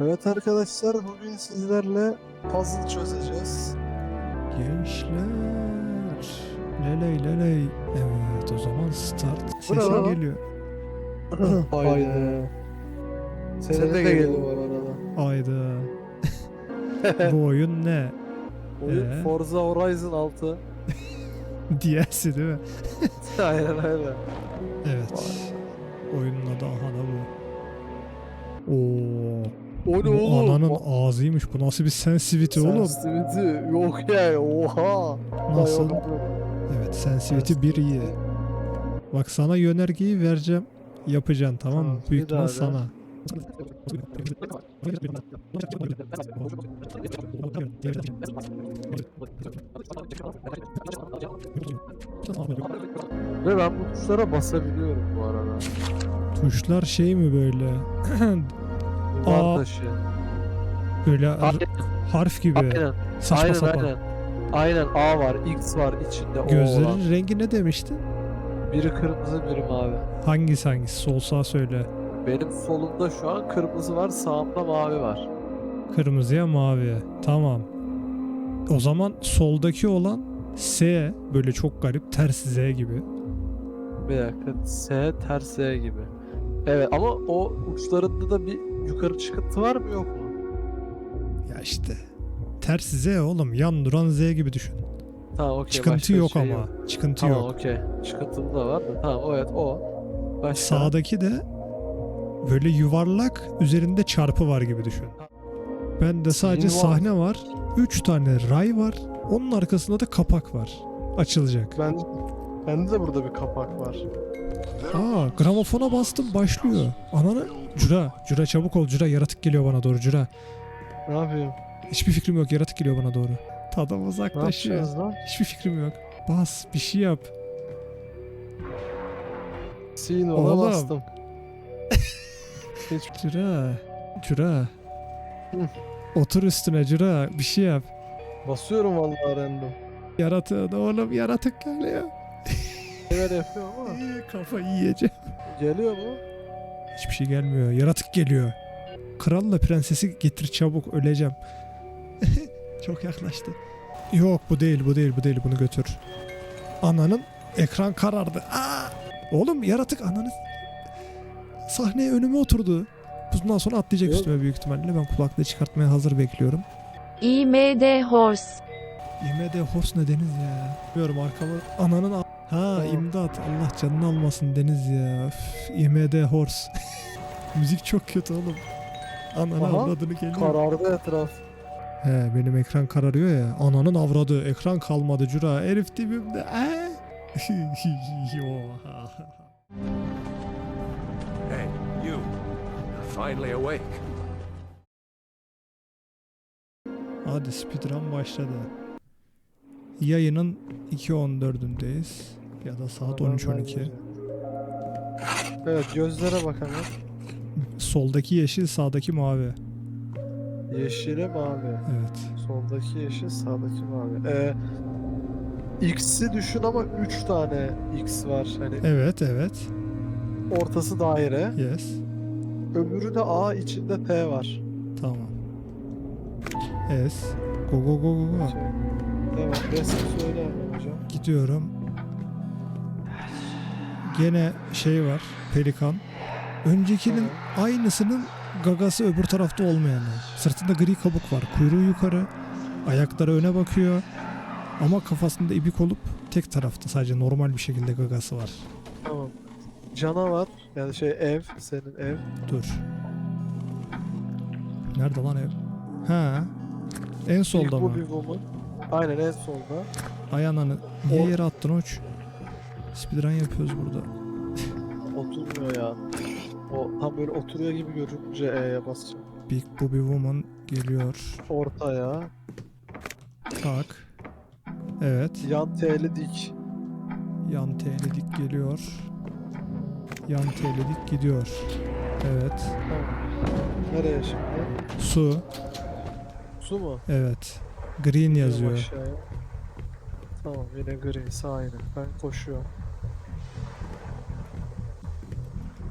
Evet arkadaşlar bugün sizlerle puzzle çözeceğiz. Gençler. Leley leley. Evet o zaman start Bu ne sesi lan? geliyor. Haydi. Senin de geliyor bu arada. Ayda. Bu oyun ne? Oyun Ee? Forza Horizon 6. DLC değil mi? aynen öyle. Evet. Oyunun adı aha da bu. Oo. O ne oğlum? ananın ağzıymış. Bu nasıl bir sensitivity oğlum? Sensitivity yok yani oha. Nasıl? Evet sensitivity 1 iyi. Bak sana yönergeyi vereceğim. Yapacaksın tamam mı? Büyük bir ihtimal sana. Ve ben bu tuşlara basabiliyorum bu arada. Tuşlar şey mi böyle? Duvar Aa. taşı. böyle Aynen, harf gibi. aynen, Saçma aynen, sapan. aynen. Aynen A var, X var içinde O. Gözlerin rengi ne demiştin? Biri kırmızı, biri mavi. Hangisi hangisi? Sol sağ söyle. Benim solumda şu an kırmızı var, sağımda mavi var. Kırmızıya mavi. Tamam. O zaman soldaki olan S böyle çok garip ters Z gibi. Bir dakika, S ters S gibi. Evet ama o uçlarında da bir yukarı çıkıntı var mı yok mu? Ya işte. Ters Z oğlum. Yan duran Z gibi düşün. Tamam okey. Çıkıntı başka yok şey ama. Çıkıntı Tamam yok. okey. Çıkıntılı da var da. Tamam evet o. Başka. Sağdaki de böyle yuvarlak üzerinde çarpı var gibi düşün. Bende sadece Senin var. sahne var. 3 tane ray var. Onun arkasında da kapak var. Açılacak. Ben, bende de burada bir kapak var. Aa gramofona bastım başlıyor. Ananı Cura, Cura çabuk ol Cura yaratık geliyor bana doğru Cura. Ne yapayım? Hiçbir fikrim yok yaratık geliyor bana doğru. Tadam Ne uzaklaşıyor. yapacağız lan? Hiçbir fikrim yok. Bas bir şey yap. Oğlum. ona bastım. Hiç Cura. Hı. Otur üstüne Cura bir şey yap. basıyorum vallahi random. Yaratığı da oğlum yaratık geliyor. Neler yapıyorum ama. Kafa yiyeceğim. Geliyor mu? Hiçbir şey gelmiyor. Yaratık geliyor. Kralla prensesi getir çabuk öleceğim. Çok yaklaştı. Yok bu değil bu değil bu değil bunu götür. Ananın ekran karardı. Aa! Oğlum yaratık ananı sahneye önüme oturdu. Bundan sonra atlayacak Yok. üstüme büyük ihtimalle. Ben kulaklığı çıkartmaya hazır bekliyorum. IMD Horse. IMD host ne Deniz ya? Bilmiyorum arkamı ananın a- Ha imdat Allah canını almasın Deniz ya. Üf, IMD horse. Müzik çok kötü oğlum. Ananı Aha, avradını geliyor. Karardı etraf. He benim ekran kararıyor ya. Ananın avradı ekran kalmadı cura. Herif dibimde. Ee? Hey, you. Finally awake. Hadi speedrun başladı. Yayının 2.14'ündeyiz. Ya da saat Hemen 13.12. ben Evet gözlere bak hemen. Soldaki yeşil sağdaki mavi. Yeşile mavi. Evet. Soldaki yeşil, sağdaki mavi. Ee, X'i düşün ama 3 tane X var. Hani Evet evet. ortası daire. Yes. Öbürü de A içinde P var. Tamam. Es. Go go go go go. Şey, Tamam resim söyle hemen hocam. Gidiyorum. Gene şey var. Pelikan. Öncekinin aynısının gagası öbür tarafta olmayanı. Sırtında gri kabuk var. Kuyruğu yukarı. Ayakları öne bakıyor. Ama kafasında ibik olup tek tarafta sadece normal bir şekilde gagası var. Tamam. Canavar yani şey ev senin ev. Dur. Nerede lan ev? Ha. En solda mı? Aynen en solda. Ay ananı. Niye yere attın uç? Speedrun yapıyoruz burada. Oturmuyor ya. O tam böyle oturuyor gibi görünce E'ye basacağım. Big Booby Woman geliyor. Ortaya. Tak. Evet. Yan T'li dik. Yan T'li dik geliyor. Yan T'li dik gidiyor. Evet. Tamam. Nereye şimdi? Su. Su mu? Evet. Green yazıyor. aşağıya. Tamam yine gri sahine. Ben koşuyorum.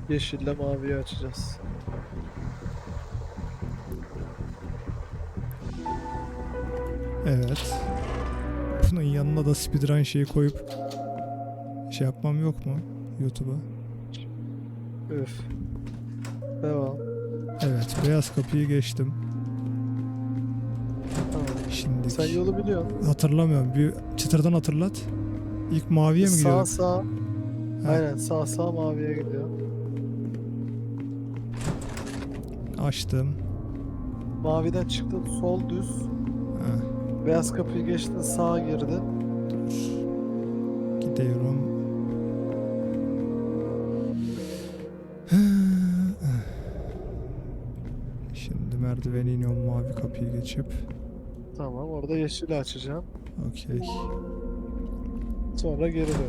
Yeşille maviyi açacağız. Evet. Bunun yanına da speedrun şeyi koyup şey yapmam yok mu YouTube'a? Üf. Devam. Evet, beyaz kapıyı geçtim. Şimdi Sen yolu biliyorsun. hatırlamıyorum. Bir çıtırdan hatırlat. İlk maviye mi Sağ gidiyorum? sağ. Ha. Aynen sağ sağ maviye gidiyor. Açtım. Maviden çıktın sol düz. Ha, Beyaz kapıyı geçtin sağa girdin. Gidiyorum. Şimdi merdiveni iniyorum mavi kapıyı geçip. Orada yeşili açacağım. Okey. Sonra geri dönüyor.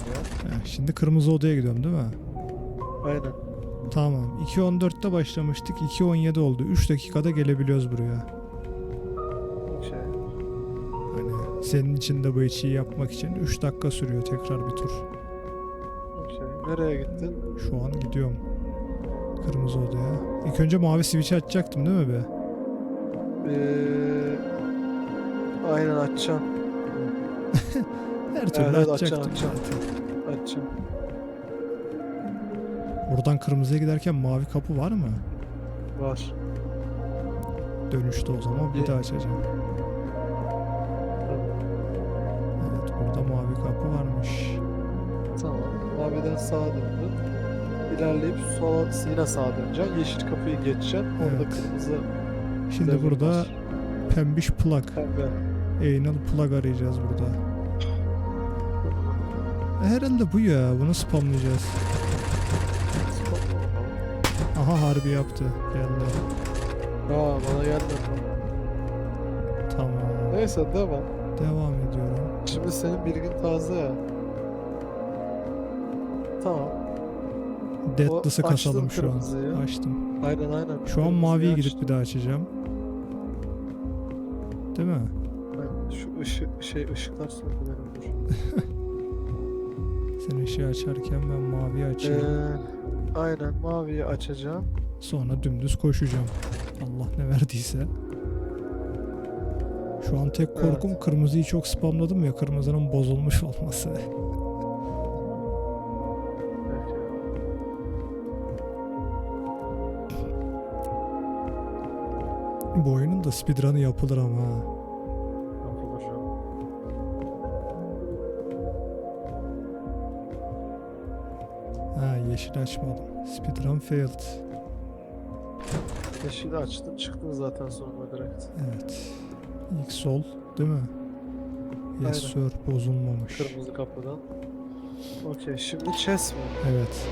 Heh, Şimdi kırmızı odaya gidiyorum değil mi? Aynen. Tamam. 2.14'te başlamıştık. 2.17 oldu. 3 dakikada gelebiliyoruz buraya. Okey. Hani senin için de bu içiyi yapmak için 3 dakika sürüyor tekrar bir tur. Okey. Nereye gittin? Şu an gidiyorum. Kırmızı odaya. İlk önce mavi switch'i açacaktım değil mi be? Ee, aynen açacağım. Her türlü Evet, açacağım, açacaktım açacağım. zaten. Açacağım. Buradan kırmızıya giderken mavi kapı var mı? Var. Dönüşte o zaman bir daha açacağım. Evet burada mavi kapı varmış. Tamam. Maviden sağa döndün. İlerleyip sola yine sağa döneceksin. Yeşil kapıyı geçeceksin. Orada Evet. kırmızı Şimdi burada var. pembiş plug, Pembe. Anal plug arayacağız burada. E, Herhalde bu ya. Bunu spamlayacağız. Aha harbi yaptı. Geldi. Aa bana gelmedi. Tamam. Neyse devam. Devam ediyorum. Şimdi senin bilgin taze ya. Tamam. Deadless'ı açtın kasalım şu an. Açtım. Aynen aynen. Şu an maviye gidip bir daha açacağım. Değil mi? Şu ışık, şey ışıklar söndü benim dur. Sen ışığı açarken ben maviyi açayım. Ee, aynen maviyi açacağım. Sonra dümdüz koşacağım. Allah ne verdiyse. Şu an tek korkum kırmızıyı çok spamladım ya kırmızının bozulmuş olması. Bu oyunun da speedrun'ı yapılır ama. ha. Yeşil açmadım. Speedrun failed. Yeşili açtın çıktın zaten sonra direkt. Evet. İlk sol değil mi? Yes sir bozulmamış. Kırmızı kapıdan. Okey şimdi chess mi? Evet.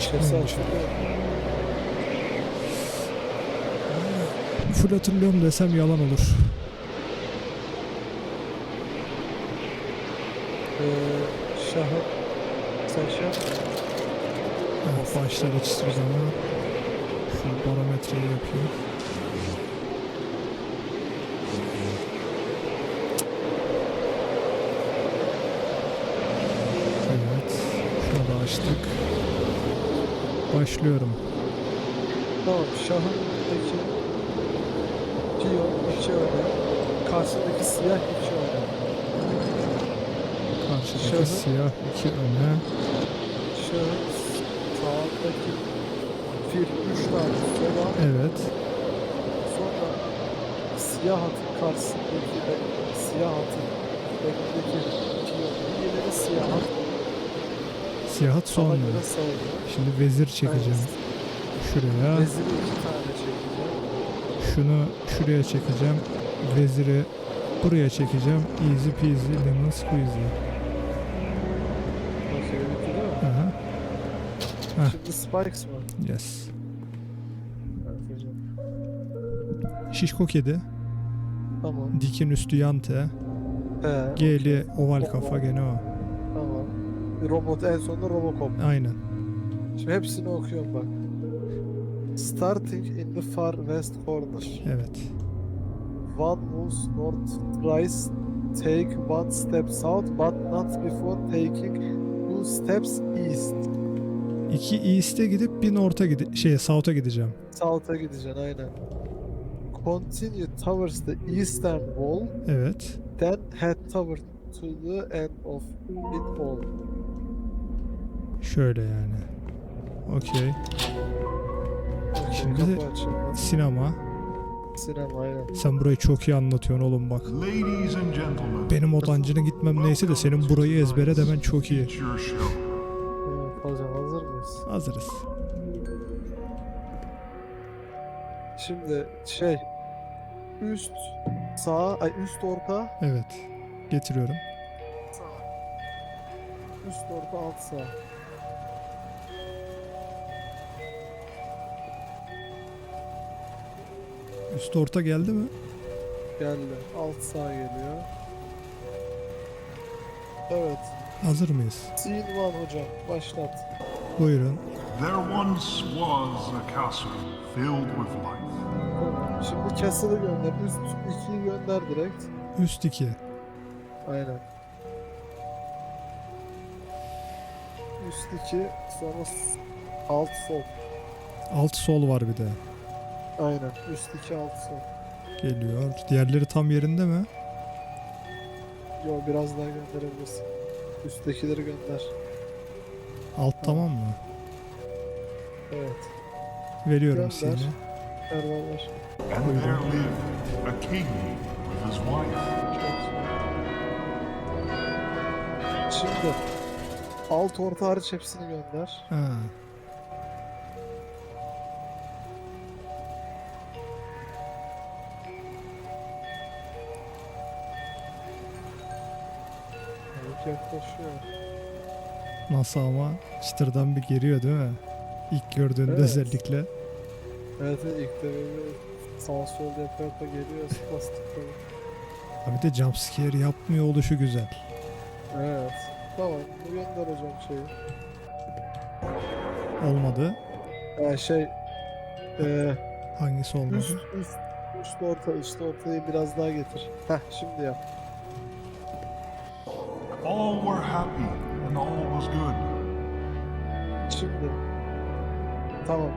Çıkmamış. açıldı. Full hatırlıyorum desem yalan olur. Ee, şahı sen şey yap. Evet, başlar açısız ama şu barometreyi yapayım. Evet. Şunu da açtık. Başlıyorum. Tamam şahın önündeki piyon iki öne. Karşısındaki siyah iki öne. Karşıdaki Şöyle. siyah iki öne. Sağındaki fil üç tane sola. Evet. Sonra siyah atın karşısındaki siyah atın piyon. Diğerleri siyah at. Siyah at göre sağlıyor. Şimdi vezir çekeceğim. Şuraya. Veziri iki tane çekeceğim. Şunu şuraya çekeceğim. Veziri buraya çekeceğim. Easy peasy lemon squeezy. Okey bitti değil mi? Aha. Heh. Şimdi spikes mı? Yes. Şişko kedi. Tamam. Dikin üstü yante. He. G'li oval kafa gene o. Tamam. Robot en sonunda Robocop. Aynen. Şimdi hepsini okuyorum bak. Starting in the far west corner. Evet. One moves north, tries take one step south, but not before taking two steps east. İki east'e gidip bir north'a gide şey south'a gideceğim. South'a gideceksin aynen. continue towards the eastern wall, Evet. then head toward to the end of it all. Şöyle yani. Okey. Okay, Şimdi açıldı. Sinema. Sinema aynen. Sen burayı çok iyi anlatıyorsun oğlum bak. Benim odancına gitmem neyse de senin burayı ezbere demen çok iyi. Hocam hazır mıyız? Hazırız. Şimdi şey üst sağ ay üst orta Evet. Getiriyorum. üst orta alt sağ. Üst orta geldi mi? Geldi. Alt sağ geliyor. Evet. Hazır mıyız? 1 hocam. Başlat. Buyurun. There once was a castle filled with light. Tamam. Şimdi castle'ı gönder. Üst 2'yi gönder direkt. Üst 2. Aynen. Üst 2 sonra s- alt sol. Alt sol var bir de. Aynen. Üst 2 alt sol. Geliyor. Diğerleri tam yerinde mi? Yo biraz daha gönderebilirsin. Üsttekileri gönder. Alt tamam mı? Evet. Veriyorum Gönder. seni. Ver ver ver. And there lived a king with his wife. Çok güzel. Şimdi alt orta hariç hepsini gönder. Ha. Yaklaşıyor. Nasıl ama? Çıtırdan bir geriyor değil mi? İlk gördüğünde Evet. özellikle. Evet ilk de böyle sağ sol yapa yapa geliyor plastik Abi de jumpscare yapmıyor oluşu güzel. Evet. Tamam bu gönder hocam şeyi. Olmadı. Ee, şey ee, Hangisi olmadı? üst üst üst orta üst ortayı biraz daha getir. Heh şimdi yap. All were happy and all was good. Şimdi. Tamam.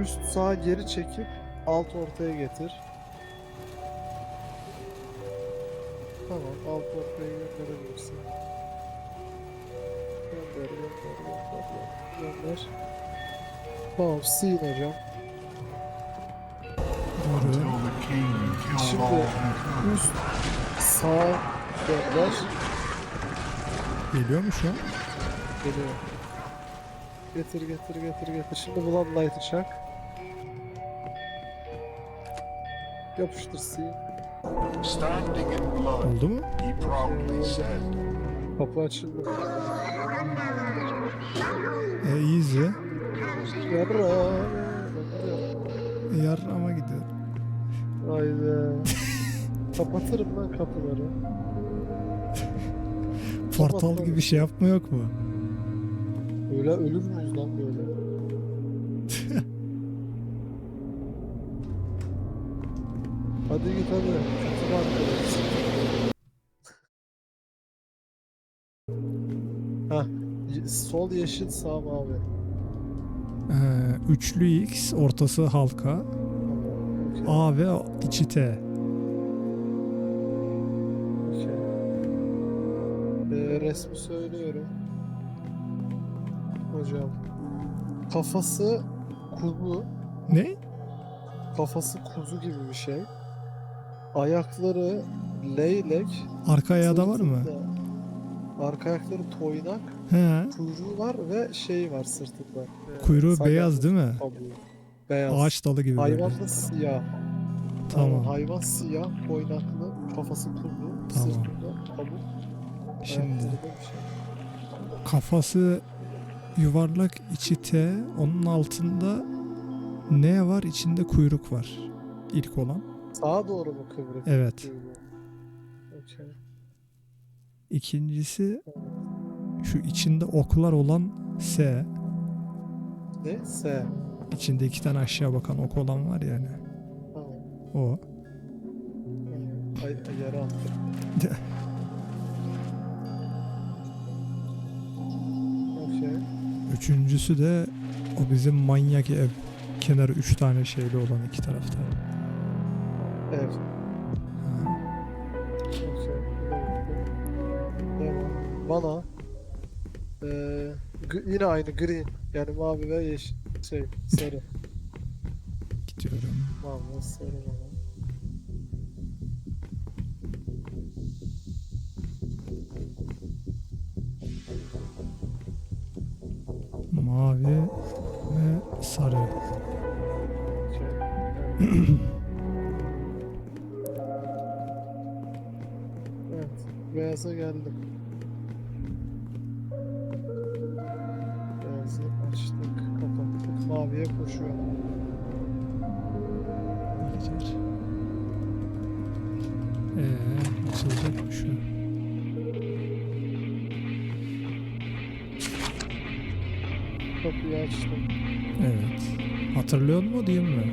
Üst sağa geri çekip alt ortaya getir. Tamam alt ortaya gönderebilirsin. Gönder gönder gönder gönder. gönder. Tamam sil hocam. Şimdi üst sağa gönder. Geliyor mu şu an? Geliyor. Getir getir getir getir. Şimdi Bloodlight'ı çak. Yapıştır sil. Standing in blood, Oldu mu? he proudly said, Kapı açıldı. E easy. Yarra. E, yarrama gidiyor. Haydi. Kapatırım lan kapıları. Portal gibi şey yapma yok mu? Öyle ölür müyüz lan böyle? hadi git hadi. Kötü. Hah. y- Sol yeşil sağ mavi. Ee, üçlü X, ortası halka. A ve içi T. Ee, resmi söylüyorum. Hocam. Kafası kuzu. Ne? Kafası kuzu gibi bir şey. Ayakları leylek. Arka ayağı da var mı? Arka ayakları toynak. He. Kuyruğu var ve şey var sırtında. Ee, Kuyruğu beyaz değil mi? kabuğu. Beyaz. Ağaç dalı gibi. Hayvan da siyah. Tamam. Hayvan siyah, toynaklı, kafası kuzu, Tamam. sırtında kabuk. Şimdi kafası yuvarlak, içi T. Onun altında ne var? İçinde kuyruk var. İlk olan. Sağa doğru mu kıvrık? Evet. İkincisi şu içinde oklar olan S. Ne? S. İçinde iki tane aşağı bakan ok olan var yani. Tamam. O. Ay, yere attım. Üçüncüsü de o bizim manyak ev. Kenarı üç tane şeyli olan iki tarafta. Tamam. Okey. Ev. Ha. Okey. Devam. Bana g- yine aynı green yani mavi ve yeşil şey sarı. Gidiyorum. mavi sarı bana. Mavi ve sarı. Evet. Beyaza geldim. Beyazı açtık, kapattık. Maviye koşuyorum. Açtım. Evet. Hatırlıyor mu diyeyim mi?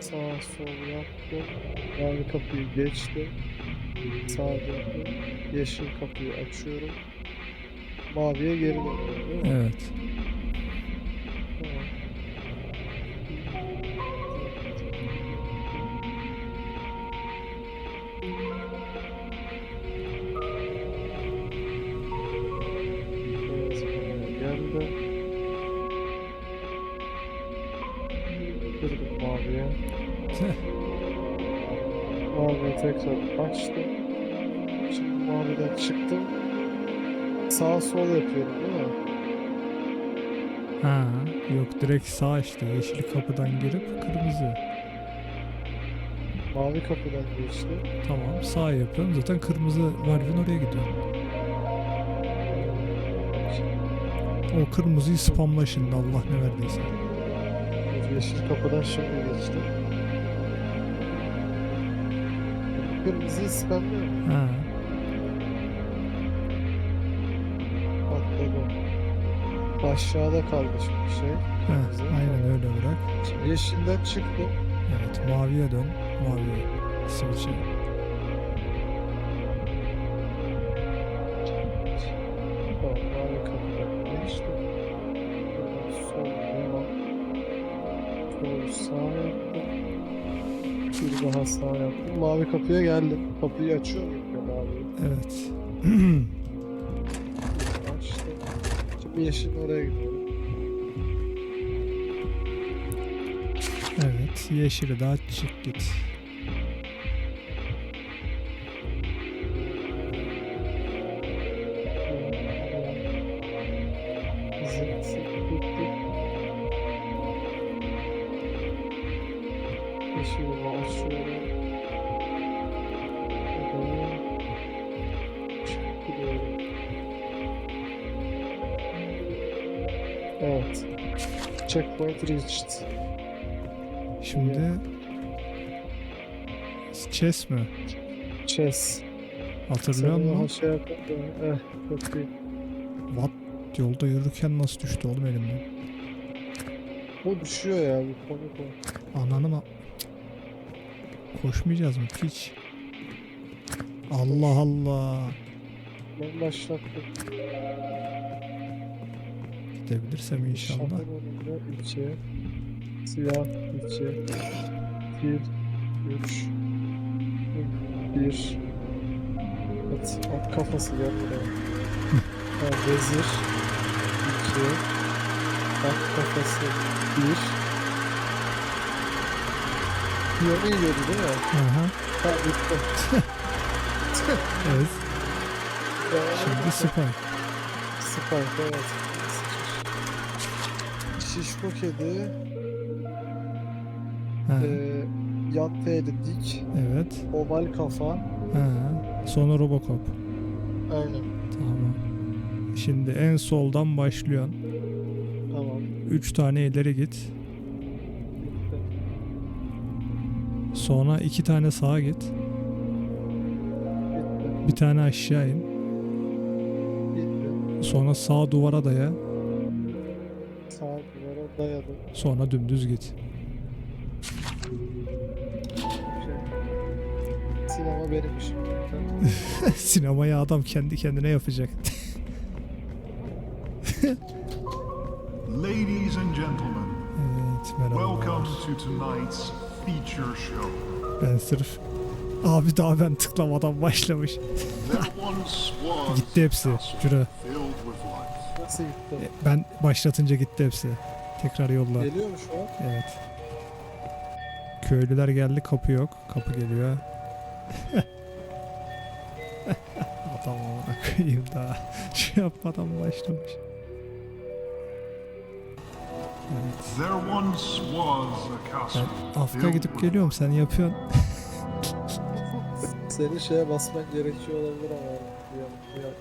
Sağa sol yaptım. Mavi kapıyı geçtim. Sağa döndüm. Yeşil kapıyı açıyorum. Maviye geri dönüyorum değil mi? Evet. Direkt sağ işte yeşil kapıdan girip kırmızı. Mavi kapıdan geçti. Tamam sağ yapıyorum zaten kırmızı Valve'in oraya gidiyor. O kırmızıyı spamla şimdi Allah ne verdiyse. Yeşil kapıdan şimdi geçti. Kırmızıyı spamlıyor? Ha, Atladı. Aşağıda kaldı şimdi şey. Kırmızı. aynen öyle bırak. Şimdi yeşilden çıktı. Evet maviye dön. Maviye switch'e. Tamam, mavi geçti. Buradan sol devam. Sol sağ yaptım. Bir daha sağ yaptım. Mavi kapıya geldim. Kapıyı açıyor muyum ya mavi? Evet. Açtım. Şimdi yeşilin oraya gidiyorum. Evet yeşili daha çık git. Evet. Checkpoint reached. Şimdi chess mi? Chess. Hatırlıyor musun? Şey. Eh, çok iyi. What? Yolda yürürken nasıl düştü oğlum elimden? O düşüyor ya bu komik o. Ananı mı? Koşmayacağız mı piç? Allah Allah. Ben başlattım. Gidebilirsem inşallah. İçe. Siyah içe. Bir. Üç. Bir. At, at kafası gel buraya. ha, vezir. İki. At kafası. Bir. Piyonu yiyordu değil mi? Aha. Ha bitti. Evet. Şimdi. Spike. Spike evet. Şişko kedi. Ha. Ee, yan T'li dik. Evet. Oval kafa. Ha. Sonra Robocop. Aynen. Tamam. Şimdi en soldan başlıyorsun. Tamam. 3 tane ileri git. Sonra 2 tane sağa git. Bir tane aşağı in. Sonra sağ duvara daya. Sağ duvara dayadım. Sonra dümdüz git. Sinema benim işim. Sinemayı adam kendi kendine yapacak. Ladies and gentlemen, Evet merhabalar. welcome to tonight's feature show. Ben sırf... Abi daha ben tıklamadan başlamış. Gitti hepsi. life. Nasıl gitti? E, Ben başlatınca gitti hepsi. Tekrar yolla. Geliyor mu şu an? Evet. Köylüler geldi kapı yok. Kapı geliyor. Adam amına koyayım daha. Şey yapmadan başlamış. Evet. There once was a castle. Ben Afka gidip geliyorum sen yapıyorsun. Senin şeye basman gerekiyor olabilir ama. yani.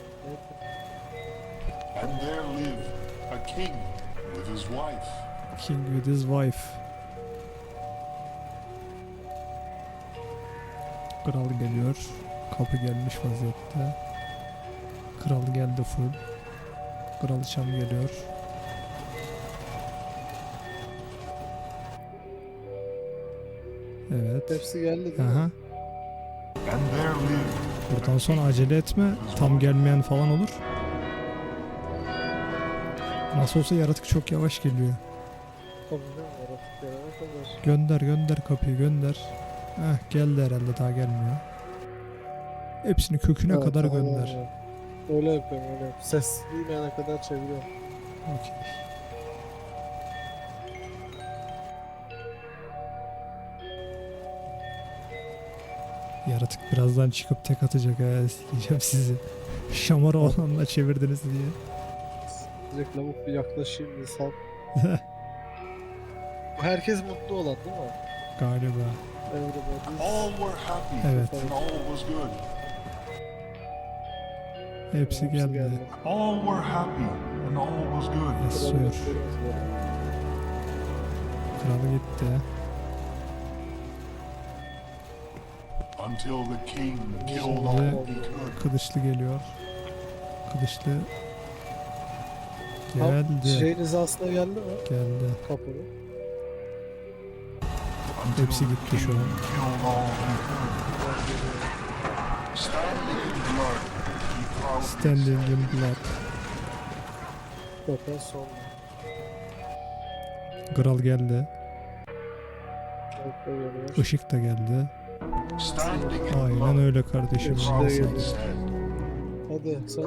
And there lived a king with his wife. King with his wife. Kral geliyor. Kapı gelmiş vaziyette. Kral geldi full. Kraliçem geliyor. Evet. Hepsi geldi değil? Aha. Buradan sonra acele etme. Tam gelmeyen falan olur. Nasıl olsa yaratık çok yavaş geliyor. Tabii canım yaratık gelene kadar. Gönder gönder kapıyı gönder. Heh geldi herhalde daha gelmiyor. Hepsini köküne Evet, kadar aynen gönder. öyle. Öyle yapıyorum öyle. yapıyorum. Ses duymayana kadar çeviriyorum. Okey. Yaratık birazdan çıkıp tek atacak ha. Sikeceğim sizi. Şamara olanla çevirdiniz diye. Direkt lavuk bir yaklaşayım bir sal. Bu herkes mutlu olan değil mi? Galiba. Everybody. all were happy Evet. and all was good. Hepsi geldi. All were happy and all was good. Yes sir. Kralı gitti. Until the king killed Şimdi- all he could. Kılıçlı geliyor. Kılıçlı Geldi. geldi. Şeyin hizasına geldi mi? Geldi. Kapının. Hepsi gitti şu an. Standing in blood. Zaten son. Kral geldi. Işık da geldi. Aynen öyle kardeşim. Hadi sen.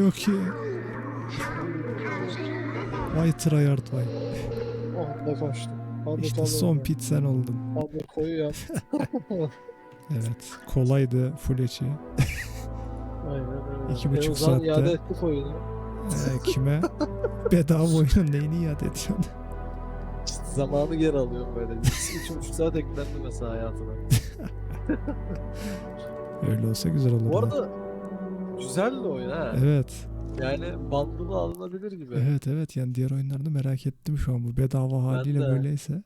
Yok ki. Vay tryhard vay. Oh kaçtım. Hadi İşte tamam. son pit sen oldun. Hadi koyu yap. Evet. Kolaydı full içi. Aynen öyle. İki buçuk E, saatte. iade ettik oyunu. Ee, kime? Bedava oyunun neyini iade ediyorsun? İşte zamanı geri alıyorum böyle. İki buçuk saat eklendi mesela hayatına. Öyle olsa güzel olur. Bu arada güzel de oyun ha. Evet. Yani bandını alınabilir gibi. Evet evet yani diğer oyunlarda merak ettim şu an bu bedava haliyle de. böyleyse.